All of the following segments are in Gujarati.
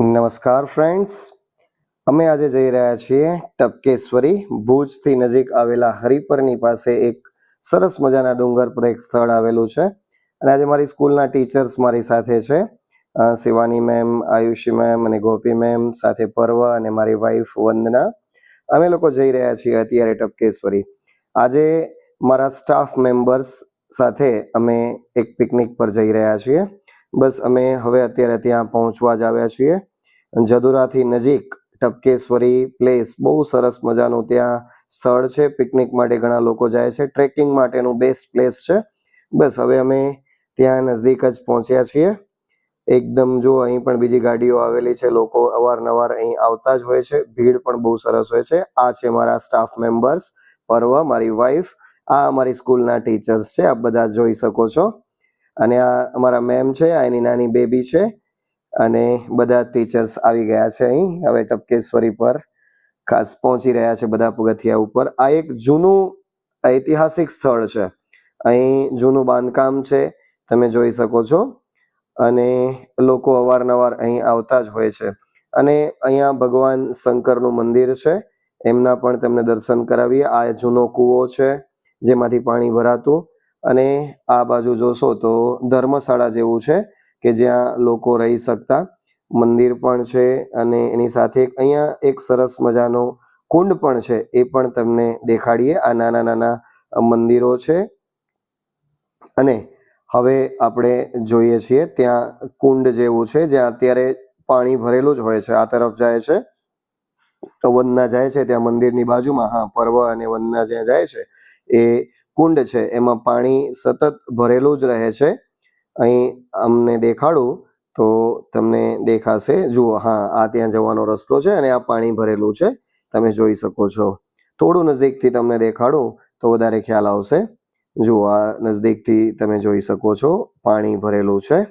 નમસ્કાર ફ્રેન્ડ્સ અમે આજે જઈ રહ્યા છીએ ટપકેશ્વરી ભુજથી નજીક આવેલા હરિપરની પાસે એક સરસ મજાના ડુંગર પર એક સ્થળ આવેલું છે. અને આજે મારી સ્કૂલના ટીચર્સ મારી સાથે છે. શિવાની મેમ, આયુષી મેમ અને ગોપી મેમ સાથે પર્વ અને મારી વાઈફ વંદના. અમે લોકો જઈ રહ્યા છીએ અત્યારે ટપકેશ્વરી. આજે મારા સ્ટાફ મેમ્બર્સ સાથે અમે એક પિકનિક પર જઈ રહ્યા છીએ. બસ અમે હવે અત્યારે ત્યાં પહોંચવા જ આવ્યા છીએ. જદુરાથી નજીક ટપકેશ્વરી પ્લેસ બહુ સરસ મજાનું ત્યાં સ્થળ છે. પિકનિક માટે ઘણા લોકો જાય છે. ટ્રેકિંગ માટેનું બેસ્ટ પ્લેસ છે. બસ હવે અમે ત્યાં નજદીક જ પહોંચ્યા છીએ. એકદમ જો અહીં પણ બીજી ગાડીઓ આવેલી છે, લોકો અવારનવાર અહીં આવતા જ હોય છે. ભીડ પણ બહુ સરસ હોય છે. આ છે મારા સ્ટાફ મેમ્બર્સ પર્વ, મારી વાઈફ આ અમારી સ્કૂલના ટીચર્સ છે. આપ બધા જોઈ શકો છો. અને આ અમારા મેમ છે, આ એની નાની બેબી છે અને બધા ટીચર્સ આવી ગયા છે અહીં. હવે ટપકેશ્વરી પર ખાસ પહોંચી રહ્યા છે બધા પગથિયા ઉપર. આ એક જૂનું ઐતિહાસિક સ્થળ છે. અહીં જૂનું બાંધકામ છે, તમે જોઈ શકો છો. અને લોકો અવારનવાર અહીં આવતા જ હોય છે. અને અહીંયા ભગવાન શંકરનું મંદિર છે. એમના પણ તમને દર્શન કરાવીએ. આ જૂનો કૂવો છે, જેમાંથી પાણી ભરાતું. અને આ બાજુ જોશો તો ધર્મશાળા જેવું છે કે જ્યાં લોકો રહી શકતા. મંદિર પણ છે અને એની સાથે અહીંયા એક સરસ મજાનો કુંડ પણ છે, એ પણ તમને દેખાડીએ. આ નાના નાના મંદિરો છે. અને હવે આપણે જોઈએ છીએ ત્યાં કુંડ જેવું છે, જ્યાં અત્યારે પાણી ભરેલું જ હોય છે. આ તરફ જાય છે. વંદના જાય છે ત્યાં મંદિરની બાજુમાં. હા પર્વ અને વંદના જ્યાં જાય છે, એ કુંડ છે, એમાં પાણી સતત ભરેલું જ રહે છે. અહીં અમને દેખાડું તો તમને દેખાશે. જુઓ, હા, આ ત્યાં જવાનો રસ્તો છે અને આ પાણી ભરેલું છે. તમે જોઈ શકો છો. થોડું નજીકથી તમને દેખાડું તો વધારે ખ્યાલ આવશે. જુઓ, આ નજદીકથી તમે જોઈ શકો છો, પાણી ભરેલું છે.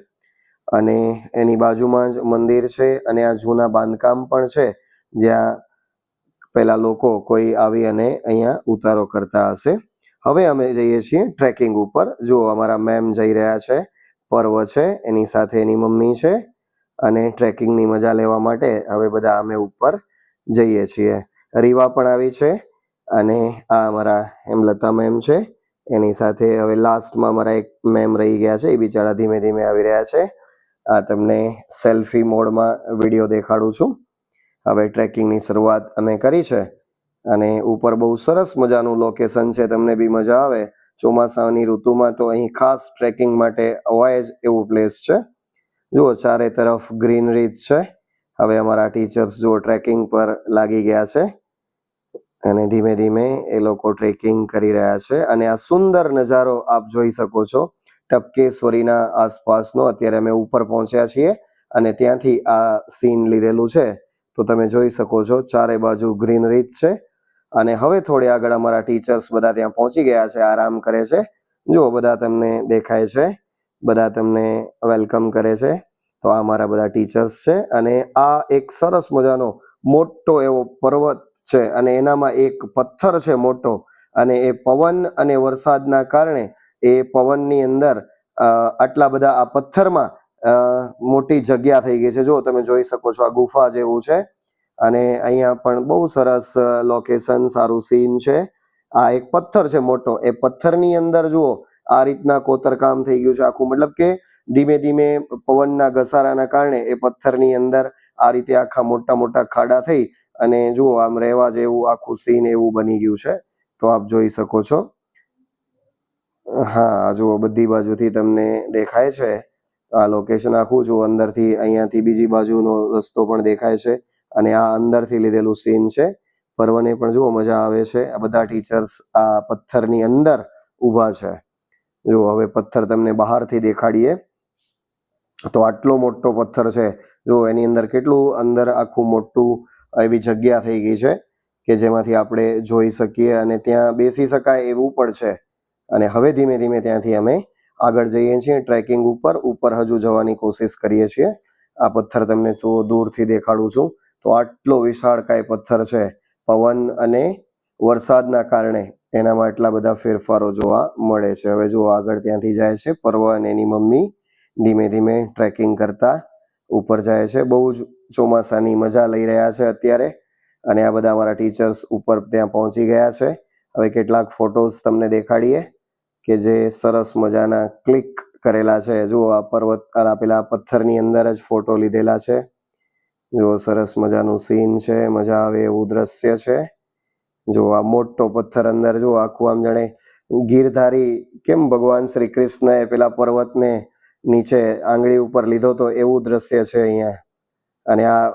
અને એની બાજુમાં જ મંદિર છે અને આ જૂના બાંધકામ પણ છે, જ્યાં પેલા લોકો કોઈ આવી અને અહીંયા ઉતારો કરતા હશે. હવે અમે જઈએ છીએ ટ્રેકિંગ ઉપર. જુઓ અમારા મેમ જઈ રહ્યા છે, પર્વ છે, એની સાથે એની મમ્મી છે, અને ટ્રેકિંગની મજા લેવા માટે હવે બધા અમે ઉપર જઈએ છીએ. રીવા પણ આવી છે, અને આ અમારા હેમલતા મેમ છે, એની સાથે હવે લાસ્ટમાં અમારા એક મેમ રહી ગયા છે, એ બિચારા ધીમે ધીમે આવી રહ્યા છે. આ તમને સેલ્ફી મોડમાં વીડિયો દેખાડું છું. હવે ટ્રેકિંગની શરૂઆત અમે કરી છે. અને ઉપર બહુ સરસ મજાનું લોકેશન છે, તમને બી મજા આવે. ચોમાસાની ઋતુમાં તો અહીં ખાસ ટ્રેકિંગ માટે અવાય જ એવું પ્લેસ છે. જુઓ, ચારે તરફ ગ્રીનરી છે. હવે અમારા ટીચર્સ જુઓ ટ્રેકિંગ પર લાગી ગયા છે. અને ધીમે ધીમે એ લોકો ટ્રેકિંગ કરી રહ્યા છે. અને આ સુંદર નજારો આપ જોઈ શકો છો. ટપકેશ્વરીના આસપાસનો. અત્યારે અમે ઉપર પહોંચ્યા છીએ અને ત્યાંથી આ સીન લીધેલું છે. તો તમે જોઈ શકો છો, ચારે બાજુ ગ્રીનરી છે. અને હવે થોડી આગળ અમારા ટીચર્સ બધા ત્યાં પહોંચી ગયા છે, આરામ કરે છે. જુઓ, બધા તમને દેખાય છે. બધા તમને વેલકમ કરે છે. તો આ મારા બધા ટીચર્સ છે અને આ એક સરસ મજાનો મોટો એવો પર્વત છે અને એનામાં એક પથ્થર છે મોટો અને એ પવન અને વરસાદના કારણે એ પવનની અંદર આટલા બધા આ પથ્થરમાં મોટી જગ્યા થઈ ગઈ છે. જો તમે જોઈ શકો છો આ ગુફા જેવું છે. અને અહીંયા પણ બહુ સરસ લોકેશન સારું સીન છે. આ એક પથ્થર છે મોટો. એ પથ્થરની અંદર જુઓ, આ રીતના કોતરકામ થઈ ગયું છે આખું. મતલબ કે ધીમે ધીમે પવનના ઘસારાના કારણે એ પથ્થરની અંદર આ રીતે આખા મોટા મોટા ખાડા થઈ અને જુઓ, આમ રહેવા જેવું આખું સીન એવું બની ગયું છે. તો આપ જોઈ શકો છો. હા જુઓ, બધી બાજુથી તમને દેખાય છે. આ લોકેશન આખું જુઓ, અંદરથી અહીંયાથી બીજી બાજુનો રસ્તો પણ દેખાય છે. અને આ અંદરથી લીધેલું સીન છે. પર્વને પણ જુઓ, મજા આવે છે. આ બધા ટીચર્સ આ પથ્થરની અંદર ઊભા છે. જુઓ હવે પથ્થર તમને બહારથી દેખાડીએ, તો આટલો મોટો પથ્થર છે. જો એની અંદર કેટલું અંદર આખું મોટું એવી જગ્યા થઈ ગઈ છે કે જેમાંથી આપણે જોઈ શકીએ અને ત્યાં બેસી શકાય એવું પણ છે. અને હવે ધીમે ધીમે ત્યાંથી અમે આગળ જઈએ છીએ, ટ્રેકિંગ ઉપર ઉપર હજુ જવાની કોશિશ કરીએ છીએ. આ પથ્થર તમને તો દૂરથી દેખાડું છું. તો આટલો વિશાળકાય પથ્થર છે પવન અને વરસાદના કારણે એનામાં એટલા બધા ફેરફારો જોવા મળે છે. હવે જુઓ આગળ ત્યાંથી જાય છે પર્વ અને એની મમ્મી ધીમે ધીમે ટ્રેકિંગ કરતા ઉપર જાય છે. બહુ જ ચોમાસાની મજા લઈ રહ્યા છે અત્યારે અને આ બધા અમારા ટીચર્સ ઉપર ત્યાં પહોંચી ગયા છે. હવે કેટલાક ફોટોઝ તમને દેખાડીએ કે જે સરસ મજાના ક્લિક કરેલા છે. જુઓ આ પર્વત પેલા પથ્થરની અંદર જ ફોટો લીધેલા છે. જુઓ સરસ મજાનું સીન છે, મજા આવે એવું દ્રશ્ય છે. જો આ મોટો પથ્થર અંદર જો આખું આમ જાણે ગીરધારી કેમ ભગવાન શ્રી કૃષ્ણએ પેલા પર્વતને નીચે આંગળી ઉપર લીધો તો એવું દ્રશ્ય છે અહીંયા. અને આ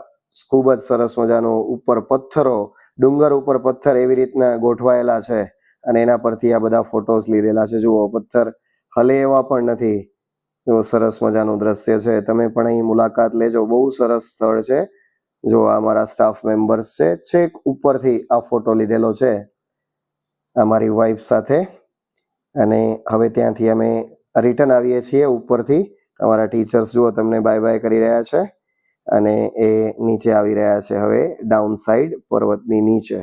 ખૂબ જ સરસ મજાનો ઉપર પથ્થરો, ડુંગર ઉપર પથ્થર એવી રીતના ગોઠવાયેલા છે. અને એના પરથી આ બધા ફોટોસ લીધેલા છે. જુઓ, પથ્થર હલે એવા પણ નથી. જો સરસ મજાનું દ્રશ્ય છે. તમે પણ અહીં મુલાકાત લેજો. બહુ સરસ સ્થળ છે. જો આ મારા સ્ટાફ મેમ્બર્સ છે, છેક ઉપરથી આ ફોટો લીધેલો છે. અમારી વાઈફ સાથે. અને હવે ત્યાંથી અમે રિટર્ન આવીએ છીએ ઉપરથી. અમારા ટીચર્સ જુઓ તમને બાય બાય કરી રહ્યા છે. અને એ નીચે આવી રહ્યા છે. હવે ડાઉન સાઈડ પર્વતની નીચે.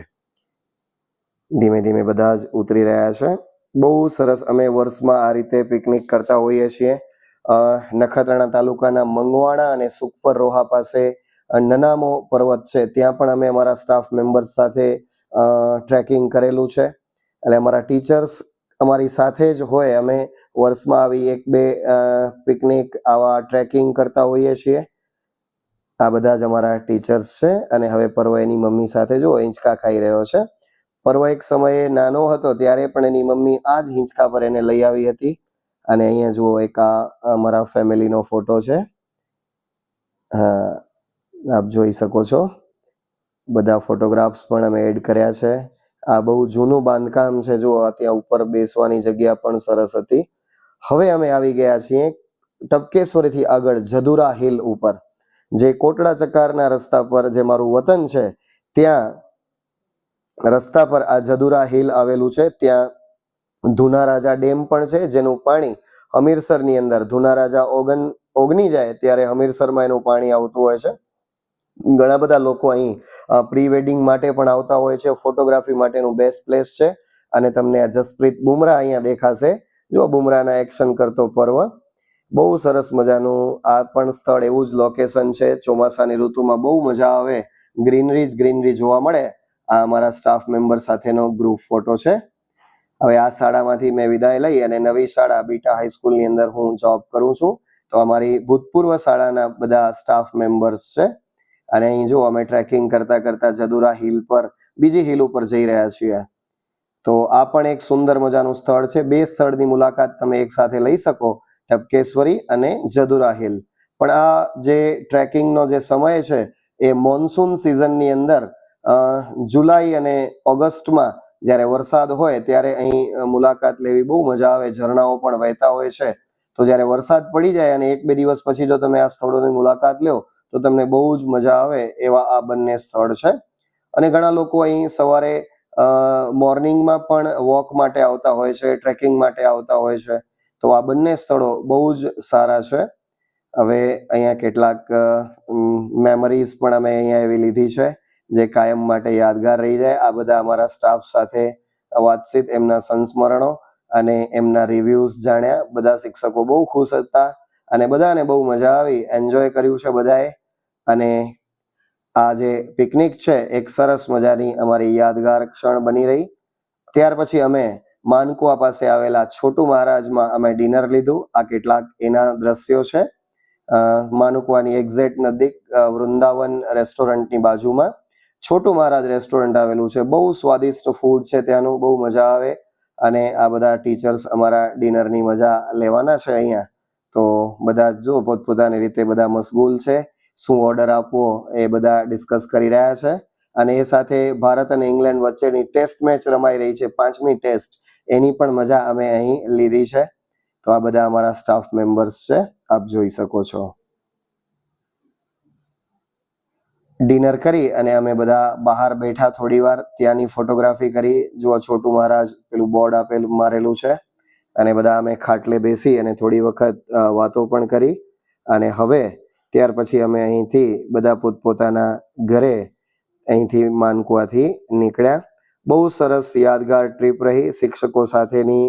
ધીમે ધીમે બધા જ ઉતરી રહ્યા છે. બહુ સરસ. અમે વર્ષમાં આ રીતે પિકનિક કરતા હોઈએ છીએ. નખત્રાણા તાલુકાના મંગવાણા અને સુખપર રોહા પાસે નનામો પર્વત છે. ત્યાં પણ અમે અમારા સ્ટાફ મેમ્બર્સ સાથે ટ્રેકિંગ કરેલું છે. એટલે અમારા ટીચર્સ અમારી સાથે જ હોય. અમે વર્ષમાં આવી એક, બે પિકનિક આવા ટ્રેકિંગ કરતા હોઈએ છીએ. આ બધા જ અમારા ટીચર્સ છે અને હવે પર્વ એની મમ્મી સાથે જો હિંચકા ખાઈ રહ્યો છે. પર્વ એક સમયે નાનો હતો ત્યારે પણ એની મમ્મી આ જ હિંચકા પર એને લઈ આવી હતી. અને અહીંયા જુઓ એક આ અમારા ફેમિલીનો ફોટો છે. હા, આપ જોઈ શકો છો. બધા ફોટોગ્રાફ્સ પણ અમે એડ કર્યા છે. આ બહુ જૂનું બાંધકામ છે. જુઓ ત્યાં ઉપર બેસવાની જગ્યા પણ સરસ હતી. હવે અમે આવી ગયા છીએ ટપકેશ્વરીથી આગળ જદુરા હિલ ઉપર. જે કોટડા ચકારના રસ્તા પર જે મારું વતન છે, ત્યાં રસ્તા પર આ જદુરા હિલ આવેલું છે. ત્યાં ધુના રાજા ડેમ પણ છે, જેનું પાણી હમીરસરની અંદર ધુના રાજા ઓગન ઓગની જાય ત્યારે હમીરસરમાં એનું પાણી આવતું હોય છે. ઘણા બધા લોકો અહીં પ્રી વેડિંગ માટે પણ આવતા હોય છે, ફોટોગ્રાફી માટેનું બેસ્ટ પ્લેસ છે અને તમને આ જસપ્રીત બુમરાહ અહીંયા દેખાશે. જો બુમરાહના એક્શન કરતો પર્વ. બહુ સરસ મજાનું આ પણ સ્થળ એવું જ લોકેશન છે. ચોમાસાની ઋતુમાં બહુ મજા આવે. ગ્રીનરી જ ગ્રીનરી જોવા મળે. આ અમારા સ્ટાફ મેમ્બર સાથેનો ગ્રુપ ફોટો છે. હવે આ શાળામાંથી મેં વિદાય લઈ અને નવી શાળા બીટા હાઈસ્કૂલની અંદર હું જોબ કરું છું. તો અમારી ભૂતપૂર્વ શાળાના બધા સ્ટાફ મેમ્બર્સ છે. અને અહીં જો અમે ટ્રેકિંગ કરતા કરતા જદુરા હિલ પર, બીજી હિલ ઉપર જઈ રહ્યા છીએ. તો આ પણ એક સુંદર મજાનું સ્થળ છે. બે સ્થળની મુલાકાત તમે એક સાથે લઈ શકો, ટપકેશ્વરી અને જદુરા હિલ પણ આ જે ટ્રેકિંગનો જે સમય છે, એ મોન્સૂન સિઝનની અંદર જુલાઈ અને ઓગસ્ટમાં જ્યારે વરસાદ હોય ત્યારે અહીં મુલાકાત લેવી બહુ મજા આવે, ઝરણાઓ પણ વહેતા હોય છે. તો જ્યારે વરસાદ પડી જાય અને એક બે દિવસ પછી જો તમે આ સ્થળોની મુલાકાત લો, તો તમને બહુ જ મજા આવે એવા આ બંને સ્થળ છે. અને ઘણા લોકો અહીં સવારે મોર્નિંગમાં પણ વોક માટે આવતા હોય છે, ટ્રેકિંગ માટે આવતા હોય છે. તો આ બંને સ્થળો બહુ જ સારા છે. હવે અહીંયા કેટલાક મેમરીઝ પણ અમે અહીંયા એવી લીધી છે. જે કાયમ માટે યાદગાર રહી જાય, આ બધા અમારા સ્ટાફ સાથે વાતચીત, એમના સંસ્મરણો અને એમના રિવ્યુઝ જાણ્યા. બધા શિક્ષકો બહુ ખુશ હતા અને બધાને બહુ મજા આવી. એન્જોય કર્યું છે બધાએ. અને આ જે પિકનિક છે, એક સરસ મજાની અમારી યાદગાર ક્ષણ બની રહી. ત્યાર પછી અમે માનકુવા પાસે આવેલા છોટુ મહારાજમાં અમે ડિનર લીધું. આ કેટલાક એના દ્રશ્યો છે. માનકુવાની એક્ઝેક્ટ નજીક વૃંદાવન રેસ્ટોરન્ટની બાજુમાં. છોટુ મહારાજ રેસ્ટોરન્ટ આવેલું છે. બહુ સ્વાદિષ્ટ ફૂડ છે ત્યાંનું, બહુ મજા આવે અને આ બધા ટીચર્સ અમારા ડિનરની મજા લેવાના છે અહીંયા. તો બધા જ પોતપોતાની રીતે બધા મશગુલ છે, શું ઓર્ડર આપવો એ બધા ડિસ્કસ કરી રહ્યા છે. અને એ સાથે ભારત અને ઇંગ્લેન્ડ વચ્ચેની ટેસ્ટ મેચ રમાઈ રહી છે, પાંચમી ટેસ્ટ એની પણ મજા અમે અહીં લીધી છે. તો આ બધા અમારા સ્ટાફ મેમ્બર્સ છે, આપ જોઈ શકો છો. ડિનર કરી અને અમે બધા બહાર બેઠા થોડી વાર. ત્યાંની ફોટોગ્રાફી કરી. જુઓ છોટુ મહારાજ, પેલું બોર્ડ આપેલું મારેલું છે. અને બધા અમે ખાટલે બેસી અને થોડી વખત વાતો પણ કરી. અને હવે ત્યાર પછી અમે અહીંથી બધા પોતપોતાના ઘરે અહીંથી માનકુવાથી નીકળ્યા. બહુ સરસ યાદગાર ટ્રીપ રહી. શિક્ષકો સાથેની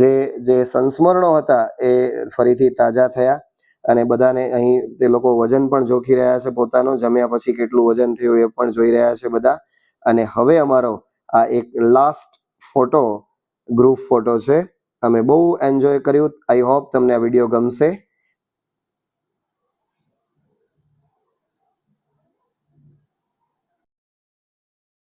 જે જે સંસ્મરણો હતા એ ફરીથી તાજા થયા. અને બધાને અહીં તે લોકો વજન પણ જોખી રહ્યા છે પોતાનું, જમ્યા પછી કેટલું વજન થયું એ પણ જોઈ રહ્યા છે બધા. અને હવે અમારો આ એક લાસ્ટ ફોટો ગ્રુપ ફોટો છે. અમે બહુ એન્જોય કર્યું. આઈ હોપ તમને આ વીડિયો ગમશે.